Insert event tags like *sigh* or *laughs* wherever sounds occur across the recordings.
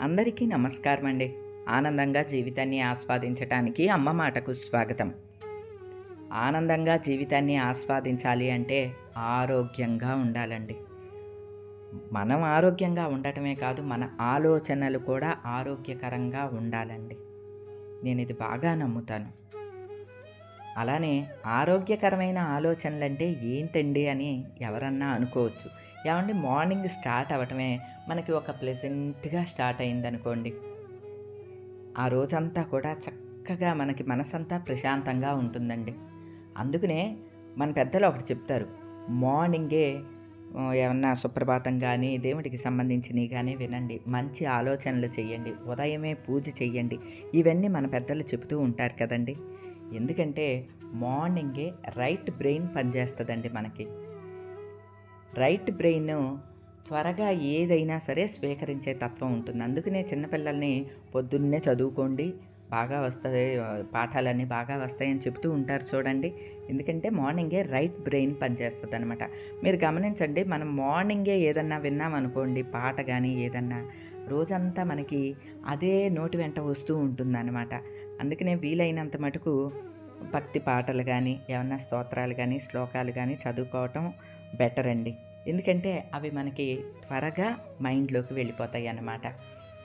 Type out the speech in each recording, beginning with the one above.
అందరికీ నమస్కారం అండి ఆనందంగా జీవితాన్ని ఆస్వాదించటానికి అమ్మ మాటకు స్వాగతం. ఆనందంగా జీవితాన్ని ఆస్వాదించాలి అంటే ఆరోగ్యంగా ఉండాలండి. మనం ఆరోగ్యంగా ఉండటమే కాదు మన ఆలోచనలు కూడా ఆరోగ్యకరంగా ఉండాలండి. నేను ఇది బాగా నమ్ముతాను. అలానే ఆరోగ్యకరమైన ఆలోచనలంటే ఏంటండి అని ఎవరన్నా అనుకోవచ్చు. ఏమండి మార్నింగ్ స్టార్ట్ అవ్వటమే మనకి ఒక ప్లెజెంట్గా స్టార్ట్ అయిందనుకోండి. ఆ రోజంతా కూడా చక్కగా మనకి మనసంతా ప్రశాంతంగా ఉంటుందండి. అందుకనే మన పెద్దలు ఒకటి చెప్తారు మార్నింగే ఏమన్నా సుప్రభాతం కానీ దేవుడికి సంబంధించినవి కానీ వినండి. మంచి ఆలోచనలు చేయండి ఉదయమే పూజ చేయండి ఇవన్నీ మన పెద్దలు చెబుతూ ఉంటారు కదండి. ఎందుకంటే మార్నింగే రైట్ బ్రెయిన్ పనిచేస్తుందండి మనకి. రైట్ బ్రెయిన్ త్వరగా ఏదైనా సరే స్వీకరించే తత్వం ఉంటుంది. అందుకనే చిన్నపిల్లల్ని పొద్దున్నే చదువుకోండి. బాగా వస్తుంది పాఠాలన్నీ బాగా వస్తాయని చెప్తూ ఉంటారు చూడండి. ఎందుకంటే మార్నింగే రైట్ బ్రెయిన్ పనిచేస్తుంది అనమాట మీరు గమనించండి మనం మార్నింగే ఏదన్నా విన్నామనుకోండి పాట కానీ ఏదన్నా రోజంతా మనకి అదే నోటి వెంట వస్తూ ఉంటుందన్నమాట. అందుకనే వీలైనంత మటుకు భక్తి పాటలు కానీ ఏమన్నా స్తోత్రాలు కానీ శ్లోకాలు కానీ చదువుకోవటం బెటర్ అండి ఎందుకంటే అవి మనకి త్వరగా మైండ్లోకి వెళ్ళిపోతాయి అన్నమాట.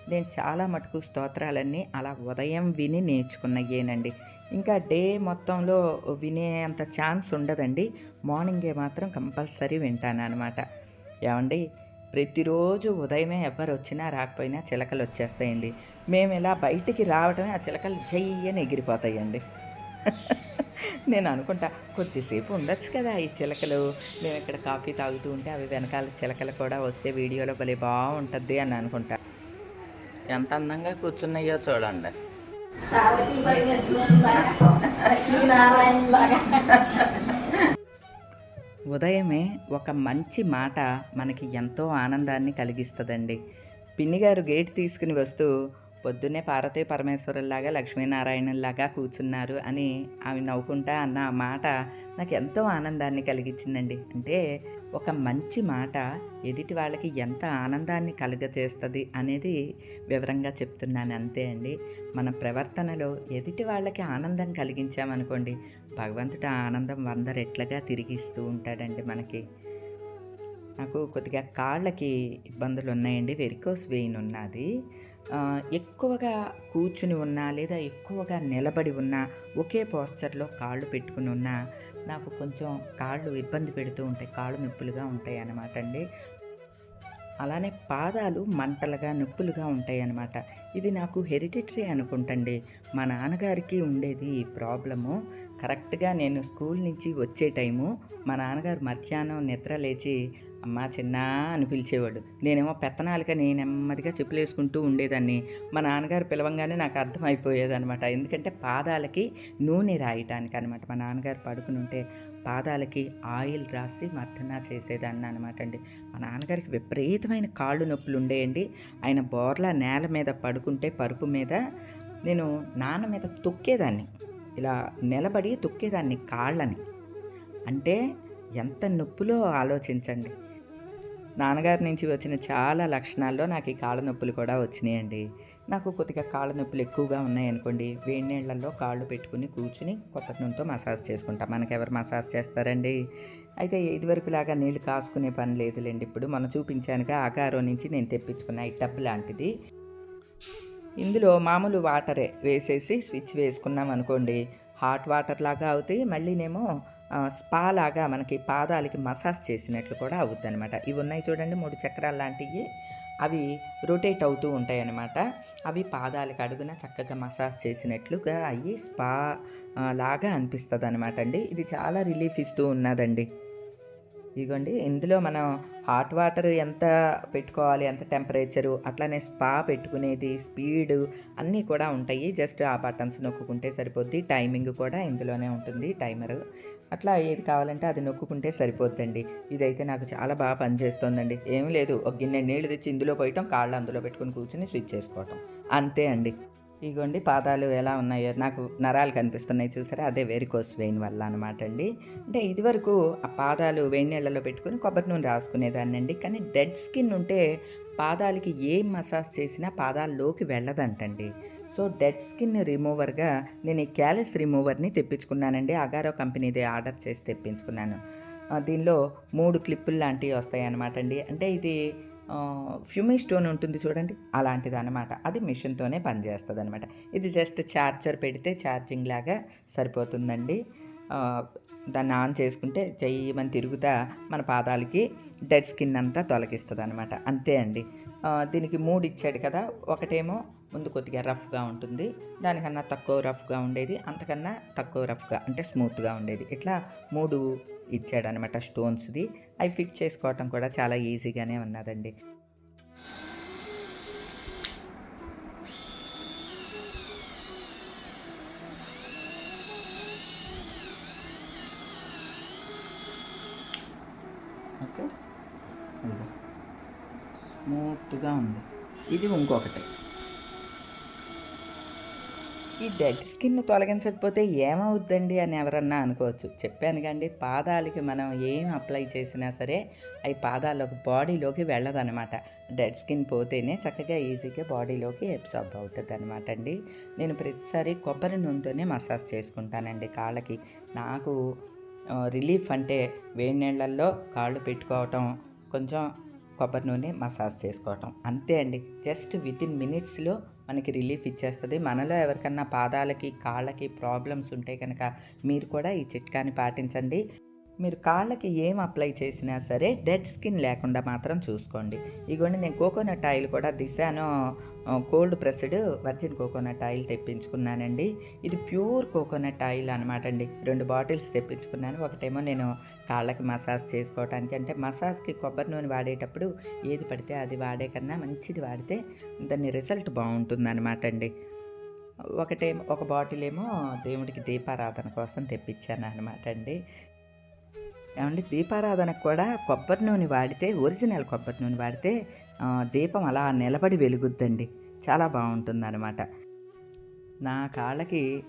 నేను చాలా మటుకు స్తోత్రాలన్నీ అలా ఉదయం విని నేర్చుకున్నయ్యేనండి ఇంకా డే మొత్తంలో వినేంత ఛాన్స్ ఉండదండి. మార్నింగే మాత్రం కంపల్సరీ వింటాను అనమాట ఏమండి? ప్రతిరోజు ఉదయమే ఎవరు వచ్చినా రాకపోయినా చిలకలు వచ్చేస్తాయండి. మేము ఇలా బయటికి రావడమే ఆ చిలకలు జయ్యని ఎగిరిపోతాయండి. నేను అనుకుంటా కొద్దిసేపు ఉండొచ్చు కదా ఈ చిలకలు. మేము ఇక్కడ కాఫీ తాగుతూ ఉంటే అవి వెనకాల చిలకలు కూడా వస్తే వీడియోలో భలే బాగుంటుంది అని అనుకుంటా. ఎంత అందంగా కూర్చున్నాయో చూడండి. ఉదయమే ఒక మంచి మాట మనకి ఎంతో ఆనందాన్ని కలిగిస్తుందండి. పిన్ని గారు గేట్ తీసుకుని వస్తూ పొద్దున్నే పార్వతీ పరమేశ్వరులాగా లక్ష్మీనారాయణలాగా కూర్చున్నారు అని ఆమె నవ్వుకుంటా అన్న ఆ మాట నాకు ఎంతో ఆనందాన్ని కలిగించిందండి అంటే ఒక మంచి మాట ఎదుటి వాళ్ళకి ఎంత ఆనందాన్ని కలుగజేస్తుంది అనేది వివరంగా చెప్తున్నాను. అంతే అండి. మన ప్రవర్తనలో ఎదుటి వాళ్ళకి ఆనందం కలిగించామనుకోండి భగవంతుడు ఆనందం వంద రెట్లుగా తిరిగిస్తూ ఉంటాడండి మనకి. నాకు కొద్దిగా కాళ్ళకి ఇబ్బందులు ఉన్నాయండి వెరికోస్ వెయిన్ ఉన్నది. ఎక్కువగా కూర్చుని ఉన్నా లేదా ఎక్కువగా నిలబడి ఉన్నా ఒకే పోస్చర్లో కాళ్ళు పెట్టుకుని ఉన్నా నాకు కొంచెం కాళ్ళు ఇబ్బంది పెడుతూ ఉంటాయి కాళ్ళు నొప్పులుగా ఉంటాయి అన్నమాట అండి. అలానే పాదాలు మంటలుగా నొప్పులుగా ఉంటాయి అన్నమాట ఇది నాకు హెరిడిటరీ అనుకుంటండి. మా నాన్నగారికి ఉండేది ఈ ప్రాబ్లము. కరెక్ట్గా నేను స్కూల్ నుంచి వచ్చే టైము మా నాన్నగారు మధ్యాహ్నం నిద్ర లేచి అమ్మా చిన్న అని పిలిచేవాడు. నేనేమో పెత్తనాలుగా నేను నెమ్మదిగా చెప్పులు వేసుకుంటూ ఉండేదాన్ని. మా నాన్నగారు పిలవంగానే నాకు అర్థమైపోయేదనమాట ఎందుకంటే పాదాలకి నూనె రాయటానికి అనమాట మా నాన్నగారు పడుకుని ఉంటే పాదాలకి ఆయిల్ రాసి మర్దనా చేసేదాన్ని అనమాట అండి. మా నాన్నగారికి విపరీతమైన కాళ్ళు నొప్పులు ఉండేయండి. ఆయన బోర్లా నేల మీద పడుకుంటే పరుపు మీద నేను నాన్న మీద తొక్కేదాన్ని. ఇలా నిలబడి తొక్కేదాన్ని కాళ్ళని. అంటే ఎంత నొప్పులో ఆలోచించండి. నాన్నగారి నుంచి వచ్చిన చాలా లక్షణాల్లో నాకు ఈ కాళ్ళ నొప్పులు కూడా వచ్చినాయండి. నాకు కొద్దిగా కాళ్ళ నొప్పులు ఎక్కువగా ఉన్నాయనుకోండి వేడి నీళ్ళల్లో కాళ్ళు పెట్టుకుని కూర్చుని కొత్త నూనెతో మసాజ్ చేసుకుంటాం. మనకెవరు మసాజ్ చేస్తారండి? అయితే ఇదివరకులాగా నీళ్ళు కాసుకునే పని లేదులేండి. ఇప్పుడు మనం చూపించానుగా ఆకారం నుంచి నేను తెప్పించుకున్న ఈ టబ్ లాంటిది. ఇందులో మామూలు వాటరే వేసేసి స్విచ్ వేసుకున్నాం అనుకోండి. హాట్ వాటర్ లాగా అవుతాయి. మళ్ళీనేమో స్పా లాగా మనకి పాదాలకి మసాజ్ చేసినట్లు కూడా అవుద్ది అనమాట ఇవి ఉన్నాయి చూడండి మూడు చక్రాలు లాంటివి అవి రొటేట్ అవుతూ ఉంటాయి అన్నమాట అవి పాదాలకు అడుగున చక్కగా మసాజ్ చేసినట్లుగా అవి స్పా లాగా అనిపిస్తుంది అనమాట అండి. ఇది చాలా రిలీఫ్ ఇస్తూ ఉన్నదండి. ఇదిగోండి ఇందులో మనం హాట్ వాటర్ ఎంత పెట్టుకోవాలి ఎంత టెంపరేచరు అట్లానే స్పా పెట్టుకునేది స్పీడ్ అన్నీ కూడా ఉంటాయి. జస్ట్ ఆ బటన్స్ నొక్కుంటే సరిపోద్ది. టైమింగ్ కూడా ఇందులోనే ఉంటుంది టైమరు. అట్లా ఏది కావాలంటే అది నొక్కుంటే సరిపోద్దండి. ఇదైతే నాకు చాలా బాగా పనిచేస్తుందండి. ఏం లేదు ఒక గిన్నె నీళ్ళు తెచ్చి ఇందులో పోయటం కాళ్ళు అందులో పెట్టుకుని కూర్చుని స్విచ్ చేసుకోవటం. అంతే అండి. ఇగోండి పాదాలు ఎలా ఉన్నాయో నాకు నరాలు కనిపిస్తున్నాయి చూసారా? అదే వెరికోస్ వెయిన్ వల్ల అనమాట అండి. అంటే ఇదివరకు ఆ పాదాలు వేడి నీళ్ళలో పెట్టుకుని కొబ్బరి నూనె రాసుకునేదాన్ని అండి కానీ డెడ్ స్కిన్ ఉంటే పాదాలకి ఏం మసాజ్ చేసినా పాదాల్లోకి వెళ్ళదంటండి. సో డెడ్ స్కిన్ రిమూవర్గా నేను ఈ క్యాలెస్ రిమూవర్ని తెప్పించుకున్నానండి. అగారో కంపెనీది ఆర్డర్ చేసి తెప్పించుకున్నాను. దీనిలో మూడు క్లిప్పులు లాంటివి వస్తాయి అనమాట అండి. అంటే ఇది ఫ్యూమీ స్టోన్ ఉంటుంది చూడండి. అలాంటిది అనమాట అది మిషన్తోనే పనిచేస్తుంది అనమాట ఇది జస్ట్ ఛార్జర్ పెడితే ఛార్జింగ్ లాగా సరిపోతుందండి. దాన్ని ఆన్ చేసుకుంటే చెయ్యమని తిరుగుతా మన పాదాలకి డెడ్ స్కిన్ అంతా తొలగిస్తుంది అనమాట అంతే అండి. దీనికి మూడు ఇచ్చాడు కదా. ఒకటేమో ముందు కొద్దిగా రఫ్గా ఉంటుంది. దానికన్నా తక్కువ రఫ్గా ఉండేది. అంతకన్నా తక్కువ రఫ్గా అంటే స్మూత్గా ఉండేది. ఇట్లా మూడు ఇచ్చాడనమాట స్టోన్స్ది. అవి ఫిట్ చేసుకోవటం కూడా చాలా ఈజీగానే ఉన్నదండి. ఓకే. స్మూత్గా ఉంది. ఇది ఇంకొకటి. ఈ డెడ్ స్కిన్ తొలగించకపోతే ఏమవుద్దండి అని ఎవరన్నా అనుకోవచ్చు. చెప్పాను కండి పాదాలకి మనం ఏం అప్లై చేసినా సరే అవి పాదాలకు బాడీలోకి వెళ్ళదనమాట డెడ్ స్కిన్ పోతేనే చక్కగా ఈజీగా బాడీలోకి అబ్సార్బ్ అవుతుంది అనమాట అండి నేను ప్రతిసారి కొబ్బరి నూనెతోనే మసాజ్ చేసుకుంటానండి కాళ్ళకి. నాకు రిలీఫ్ అంటే వేడి నీళ్ళల్లో కాళ్ళు పెట్టుకోవటం కొంచెం కొబ్బరి నూనె మసాజ్ చేసుకోవటం. అంతే అండి. జస్ట్ విత్ ఇన్ మినిట్స్లో మనకి రిలీఫ్ ఇచ్చేస్తుంది. మనలో ఎవరికన్నా పాదాలకి కాళ్ళకి ప్రాబ్లమ్స్ ఉంటే కనుక మీరు కూడా ఈ చిట్కాని పాటించండి. మీరు కాళ్ళకి ఏం అప్లై చేసినా సరే డెడ్ స్కిన్ లేకుండా మాత్రం చూసుకోండి. ఇగోండి నేను కోకోనట్ ఆయిల్ కూడా దిశాను cold pressed virgin coconut oil తెప్పించుకున్నానండి. ఇది ప్యూర్ కోకోనట్ ఆయిల్ అనమాట అండి. రెండు బాటిల్స్ తెప్పించుకున్నాను. ఒకటేమో నేను కాళ్ళకి మసాజ్ చేసుకోవడానికి అంటే మసాజ్కి కొబ్బరి నూనె వాడేటప్పుడు ఏది పడితే అది వాడే కన్నా మంచిది వాడితే దాని రిజల్ట్ బాగుంటుంది అనమాట అండి. ఒకటేమో ఒక బాటిల్ ఏమో దేవుడికి దీపారాధన కోసం తెప్పించాను అనమాట అండి. ఏమండి దీపారాధనకు కూడా కొబ్బరి నూనె వాడితే ఒరిజినల్ కొబ్బరి నూనె వాడితే దీపం అలా నిలబడి వెలుగుద్దండి. చాలా బాగుంటుంది అనమాట నా కాళ్ళకి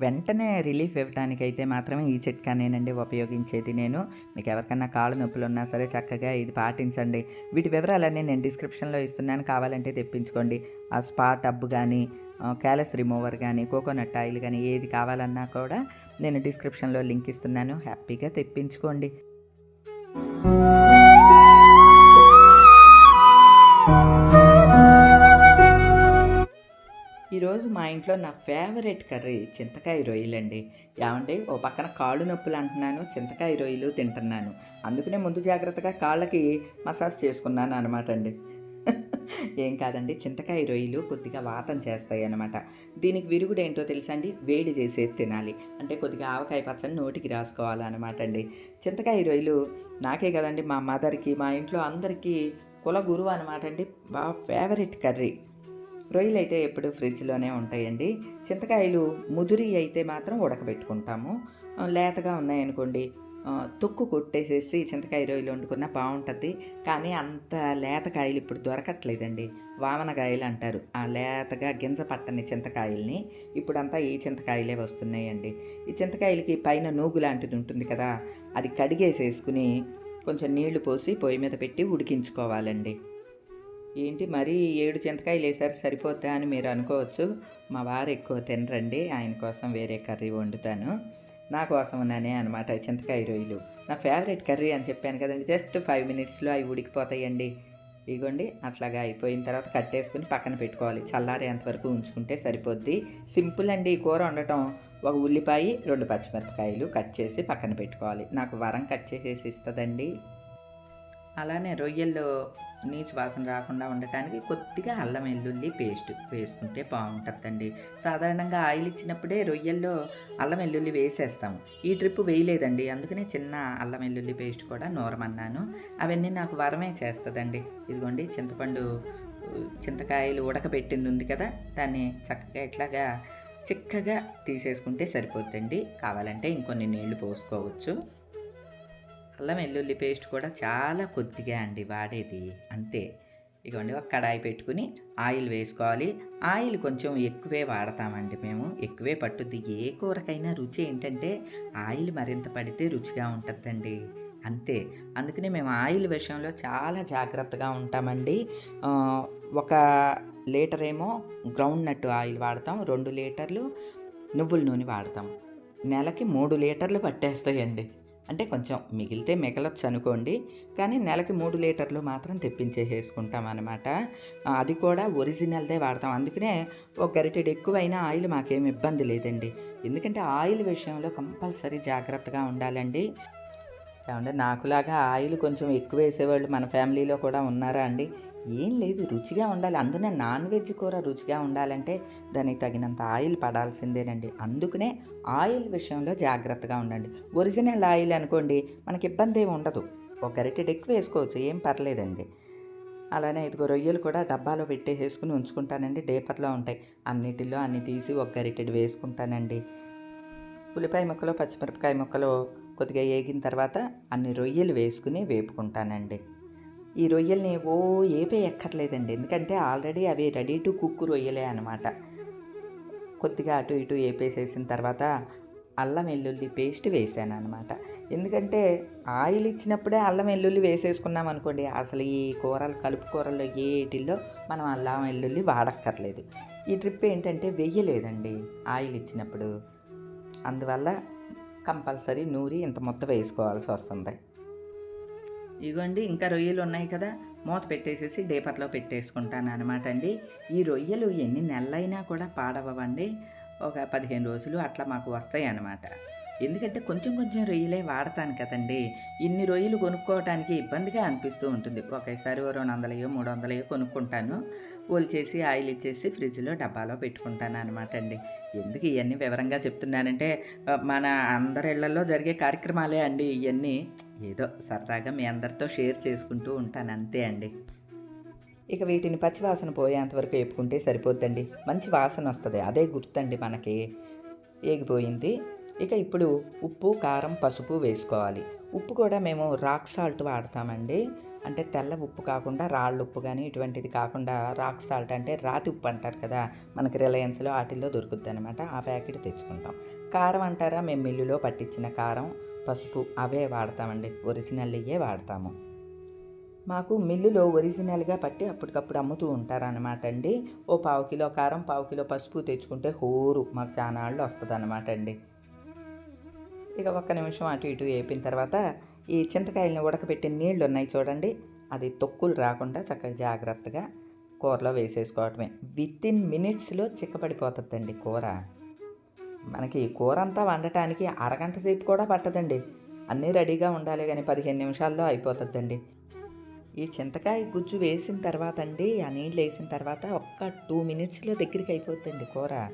వెంటనే రిలీఫ్ ఇవ్వటానికైతే మాత్రమే ఈ చిట్కానేనండి ఉపయోగించేది నేను. మీకు ఎవరికన్నా కాళ్ళు నొప్పులు ఉన్నా సరే చక్కగా ఇది పాటించండి. వీటి వివరాలన్నీ నేను డిస్క్రిప్షన్లో ఇస్తున్నాను. కావాలంటే తెప్పించుకోండి. ఆ స్పా టబ్ కానీ క్యాలస్ రిమూవర్ కానీ కోకోనట్ ఆయిల్ కానీ ఏది కావాలన్నా కూడా నేను డిస్క్రిప్షన్లో లింక్ ఇస్తున్నాను. హ్యాపీగా తెప్పించుకోండి. ఈరోజు మా ఇంట్లో నా ఫేవరెట్ కర్రీ చింతకాయ రొయ్యలండి. ఏమండి? ఓ పక్కన కాళ్ళు నొప్పులు అంటున్నాను చింతకాయ రొయ్యలు తింటున్నాను. అందుకనే ముందు జాగ్రత్తగా కాళ్ళకి మసాజ్ చేసుకున్నాను అనమాట అండి. *laughs* ఏం కాదండి చింతకాయ రొయ్యలు కొద్దిగా వాతం చేస్తాయి అనమాట దీనికి విరుగుడు ఏంటో తెలుసా అండి? వేడి చేసేది తినాలి. అంటే కొద్దిగా ఆవకాయ పచ్చడి నోటికి రాసుకోవాలన్నమాట అండి. చింతకాయ రొయ్యలు నాకే కదండి మా మదర్కి మా ఇంట్లో అందరికీ కుల గురువు అనమాట అండి. బాగా ఫేవరెట్ కర్రీ. రొయ్యలు అయితే ఎప్పుడు ఫ్రిడ్జ్లోనే ఉంటాయండి. చింతకాయలు ముదిరి అయితే మాత్రం ఉడకబెట్టుకుంటాము. లేతగా ఉన్నాయనుకోండి తొక్కు కొట్టేసేసి చింతకాయ రొయ్యలు వండుకున్నా బాగుంటుంది కానీ అంత లేతకాయలు ఇప్పుడు దొరకట్లేదండి. వామనకాయలు అంటారు. ఆ లేతగా గింజ పట్టని చింతకాయల్ని ఇప్పుడంతా ఈ చింతకాయలే వస్తున్నాయండి. ఈ చింతకాయలకి పైన నూగు లాంటిది ఉంటుంది కదా అది కడిగేసేసుకుని కొంచెం నీళ్ళు పోసి పొయ్యి మీద పెట్టి ఉడికించుకోవాలండి. ఏంటి మరీ ఏడు చింతకాయలు వేసారు సరిపోతా అని మీరు అనుకోవచ్చు. మా వారు ఎక్కువ తినరండి. ఆయన కోసం వేరే కర్రీ వండుతాను. నా కోసం ఉన్నానే అనమాట చింతకాయ రొయ్యలు. నా ఫేవరెట్ కర్రీ అని చెప్పాను కదండి. జస్ట్ ఫైవ్ మినిట్స్లో అవి ఉడికిపోతాయండి. ఇగోండి అట్లాగా అయిపోయిన తర్వాత కట్టేసుకుని పక్కన పెట్టుకోవాలి. చల్లారేంత వరకు ఉంచుకుంటే సరిపోద్ది. సింపుల్ అండి ఈ కూర వండటం. ఒక ఉల్లిపాయ రెండు పచ్చిమిరపకాయలు కట్ చేసి పక్కన పెట్టుకోవాలి. నాకు వరం కట్ చేసేసి ఇస్తుందండి. అలానే రొయ్యల్లో నీచు వాసన రాకుండా ఉండటానికి కొద్దిగా అల్లం వెల్లుల్లి పేస్ట్ వేసుకుంటే బాగుంటుందండి. సాధారణంగా ఆయిల్ ఇచ్చినప్పుడే రొయ్యల్లో అల్లం వెల్లుల్లి వేసేస్తాము. ఈ ట్రిప్ వేయలేదండి. అందుకనే చిన్న అల్లం వెల్లుల్లి పేస్ట్ కూడా నూరమన్నాను. అవన్నీ నాకు వరమే చేస్తుందండి. ఇదిగోండి చింతపండు చింతకాయలు ఉడకబెట్టింది ఉంది కదా దాన్ని చక్కగా ఇట్లాగా చిక్కగా తీసేసుకుంటే సరిపోతుందండి కావాలంటే ఇంకొన్ని నీళ్ళు పోసుకోవచ్చు. అల్లం వెల్లుల్లి పేస్ట్ కూడా చాలా కొద్దిగా అండి వాడేది. అంతే. ఇదిగోండి ఒక కడాయి పెట్టుకుని ఆయిల్ వేసుకోవాలి. ఆయిల్ కొంచెం ఎక్కువే వాడతామండి మేము. ఎక్కువే పట్టుద్ది. ఏ కూరకైనా రుచి ఏంటంటే ఆయిల్ మరింత పడితే రుచిగా ఉంటుందండి. అంతే. అందుకనే మేము ఆయిల్ విషయంలో చాలా జాగ్రత్తగా ఉంటామండి. ఒక లీటర్ ఏమో గ్రౌండ్ నట్ ఆయిల్ వాడతాం. రెండు లీటర్లు నువ్వుల నూనె వాడతాం. నెలకి మూడు లీటర్లు పట్టేస్తాయండి. అంటే కొంచెం మిగిలితే మిగలొచ్చు అనుకోండి కానీ నెలకి మూడు లీటర్లు మాత్రం తెప్పించేసేసుకుంటాం అనమాట అది కూడా ఒరిజినల్దే వాడతాం. అందుకనే ఒక గరిటెడు ఎక్కువైనా ఆయిల్ మాకేం ఇబ్బంది లేదండి. ఎందుకంటే ఆయిల్ విషయంలో కంపల్సరీ జాగ్రత్తగా ఉండాలండి. ఏమంటే నాకులాగా ఆయిల్ కొంచెం ఎక్కువ వేసేవాళ్ళు మన ఫ్యామిలీలో కూడా ఉన్నారా అండి? ఏం లేదు రుచిగా ఉండాలి. అందునే నాన్ వెజ్ కూర రుచిగా ఉండాలంటే దానికి తగినంత ఆయిల్ పడాల్సిందేనండి. అందుకనే ఆయిల్ విషయంలో జాగ్రత్తగా ఉండండి. ఒరిజినల్ ఆయిల్ అనుకోండి మనకి ఇబ్బంది ఏమి ఉండదు. ఒక గరిటెడు ఎక్కువ వేసుకోవచ్చు ఏం పర్లేదండి. అలానే ఇదిగో రొయ్యలు కూడా డబ్బాలో పెట్టేసేసుకుని ఉంచుకుంటానండి డేపర్లో ఉంటాయి. అన్నిటిలో అన్ని తీసి ఒక గరిటెడు వేసుకుంటానండి. ఉల్లిపాయ ముక్కలు పచ్చిమిరపకాయ ముక్కలు కొద్దిగా వేగిన తర్వాత అన్ని రొయ్యలు వేసుకుని వేపుకుంటానండి. ఈ రొయ్యల్ని ఓ ఏపే ఎక్కర్లేదండి. ఎందుకంటే ఆల్రెడీ అవి రెడీ టు కుక్ రొయ్యలే అనమాట కొద్దిగా అటు ఇటు వేపేసేసిన తర్వాత అల్లం వెల్లుల్లి పేస్ట్ వేసాను అనమాట ఎందుకంటే ఆయిల్ ఇచ్చినప్పుడే అల్లం వెల్లుల్లి వేసేసుకున్నాం అనుకోండి అసలు ఈ కూరలు కలుపు కూరల్లో ఏటిల్లో మనం అల్లం వెల్లుల్లి వాడక్కర్లేదు. ఈ ట్రిప్ ఏంటంటే వెయ్యలేదండి ఆయిల్ ఇచ్చినప్పుడు. అందువల్ల కంపల్సరీ నూరి ఇంత మొత్తం వేసుకోవాల్సి వస్తుంది. ఇగోండి ఇంకా రొయ్యలు ఉన్నాయి కదా. మూత పెట్టేసేసి డేపర్లో పెట్టేసుకుంటాను అనమాట అండి. ఈ రొయ్యలు ఎన్ని నెలలైనా కూడా పాడవండి ఒక పదిహేను రోజులు అట్లా మాకు వస్తాయి అన్నమాట. ఎందుకంటే కొంచెం కొంచెం రొయ్యలే వాడతాను కదండి. ఇన్ని రొయ్యలు కొనుక్కోవడానికి ఇబ్బందిగా అనిపిస్తూ ఉంటుంది. ఒకేసారి ఓ రెండు వందలయో మూడు వందలయో కొనుక్కుంటాను. చేసి ఆయిల్ ఇచ్చేసి ఫ్రిడ్జ్లో డబ్బాలో పెట్టుకుంటాను అనమాట అండి. ఎందుకు ఇవన్నీ వివరంగా చెప్తున్నానంటే మన అందరిళ్ళలో జరిగే కార్యక్రమాలే అండి ఇవన్నీ ఏదో సరదాగా మీ అందరితో షేర్ చేసుకుంటూ ఉంటాను అంతే అండి. ఇక వీటిని పచ్చివాసన పోయేంతవరకు వేపుకుంటే సరిపోద్దండి. మంచి వాసన వస్తుంది. అదే గుర్తండి మనకి. ఏగిపోయింది. ఇక ఇప్పుడు ఉప్పు కారం పసుపు వేసుకోవాలి. ఉప్పు కూడా మేము రాక్ సాల్ట్ వాడతామండి. అంటే తెల్ల ఉప్పు కాకుండా రాళ్ళ ఉప్పు కానీ ఇటువంటిది కాకుండా రాక్ సాల్ట్ అంటే రాతి ఉప్పు అంటారు కదా మనకి రిలయన్స్లో వాటిల్లో దొరుకుద్ది అనమాట ఆ ప్యాకెట్ తెచ్చుకుంటాం. కారం అంటారా? మేము మిల్లులో పట్టించిన కారం పసుపు అవే వాడతామండి. ఒరిజినల్ ఇవే వాడతాము. మాకు మిల్లులో ఒరిజినల్గా పట్టి అప్పటికప్పుడు అమ్ముతూ ఉంటారనమాట అండి. ఓ పావు కిలో కారం పావు కిలో పసుపు తెచ్చుకుంటే హోరు. మాకు చాలా వాళ్ళు వస్తుంది అనమాట అండి. ఇక ఒక్క నిమిషం అటు ఇటు వేపిన తర్వాత ఈ చింతకాయలని ఉడకబెట్టిన నీళ్ళు ఉన్నాయి చూడండి. అది తొక్కులు రాకుండా చక్కగా జాగ్రత్తగా కూరలో వేసేసుకోవటమే. విత్ ఇన్ మినిట్స్లో చిక్కపడిపోతుందండి కూర. మనకి కూర అంతా వండటానికి అరగంట సేపు కూడా పట్టదండి. అన్నీ రెడీగా ఉండాలి కానీ పదిహేను నిమిషాల్లో అయిపోతుందండి. ఈ చింతకాయ గుజ్జు వేసిన తర్వాత అండి ఆ నీళ్ళు వేసిన తర్వాత ఒక్క టూ మినిట్స్లో దగ్గరికి అయిపోతుందండి కూర.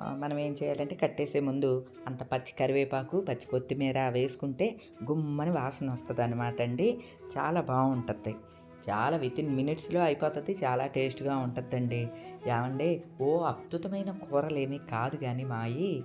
మనం ఏం చేయాలంటే కట్టేసే ముందు అంత పచ్చి కరివేపాకు పచ్చి కొత్తిమీర వేసుకుంటే గుమ్మని వాసన వస్తుంది అనమాట అండి. చాలా బాగుంటుంది. చాలా విత్ ఇన్ మినిట్స్లో అయిపోతుంది. చాలా టేస్ట్గా ఉంటుందండి. ఏమండి? ఓ అద్భుతమైన కూరలేమీ కాదు కానీ మాయి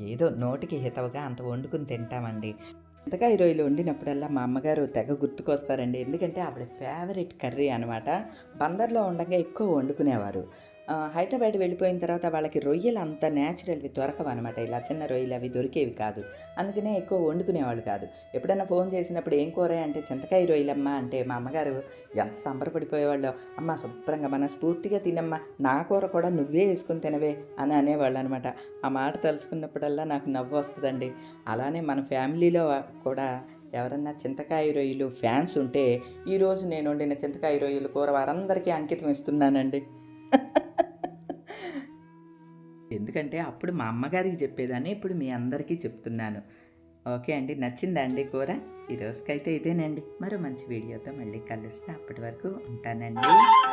ఏదో నోటికి హితవగా అంత వండుకుని తింటామండి. చింతకాయ రొయ్యలు వండినప్పుడల్లా మా అమ్మగారు తెగ గుర్తుకొస్తారండి. ఎందుకంటే ఆవిడ ఫేవరెట్ కర్రీ అనమాట బందర్లో ఉండగా ఎక్కువ వండుకునేవారు. హైదరాబాద్ వెళ్ళిపోయిన తర్వాత వాళ్ళకి రొయ్యలు అంత న్యాచురల్వి దొరకవు అనమాట ఇలా చిన్న రొయ్యలు అవి దొరికేవి కాదు. అందుకనే ఎక్కువ వండుకునేవాళ్ళు కాదు. ఎప్పుడైనా ఫోన్ చేసినప్పుడు ఏం కూర అంటే చింతకాయ రొయ్యలమ్మా అంటే మా అమ్మగారు ఎంత సంబరపడిపోయేవాళ్ళు అమ్మ శుభ్రంగా మన స్ఫూర్తిగా తినమ్మా. నా కూర కూడా నువ్వే వేసుకుని తినవే అని అనేవాళ్ళు అనమాట ఆ మాట తలుచుకున్నప్పుడల్లా నాకు నవ్వు వస్తుందండి. అలానే మన ఫ్యామిలీలో కూడా ఎవరన్నా చింతకాయ రొయ్యలు ఫ్యాన్స్ ఉంటే ఈరోజు నేను వండిన చింతకాయ రొయ్యలు కూర వారందరికీ అంకితం ఇస్తున్నానండి. ఎందుకంటే అప్పుడు మా అమ్మగారికి చెప్పేదాన్ని ఇప్పుడు మీ అందరికీ చెప్తున్నాను. ఓకే అండి నచ్చిందా అండి కూర? ఈ రోజుకైతే ఇదేనండి. మరో మంచి వీడియోతో మళ్ళీ కలుస్తే. అప్పటి వరకు ఉంటానండి.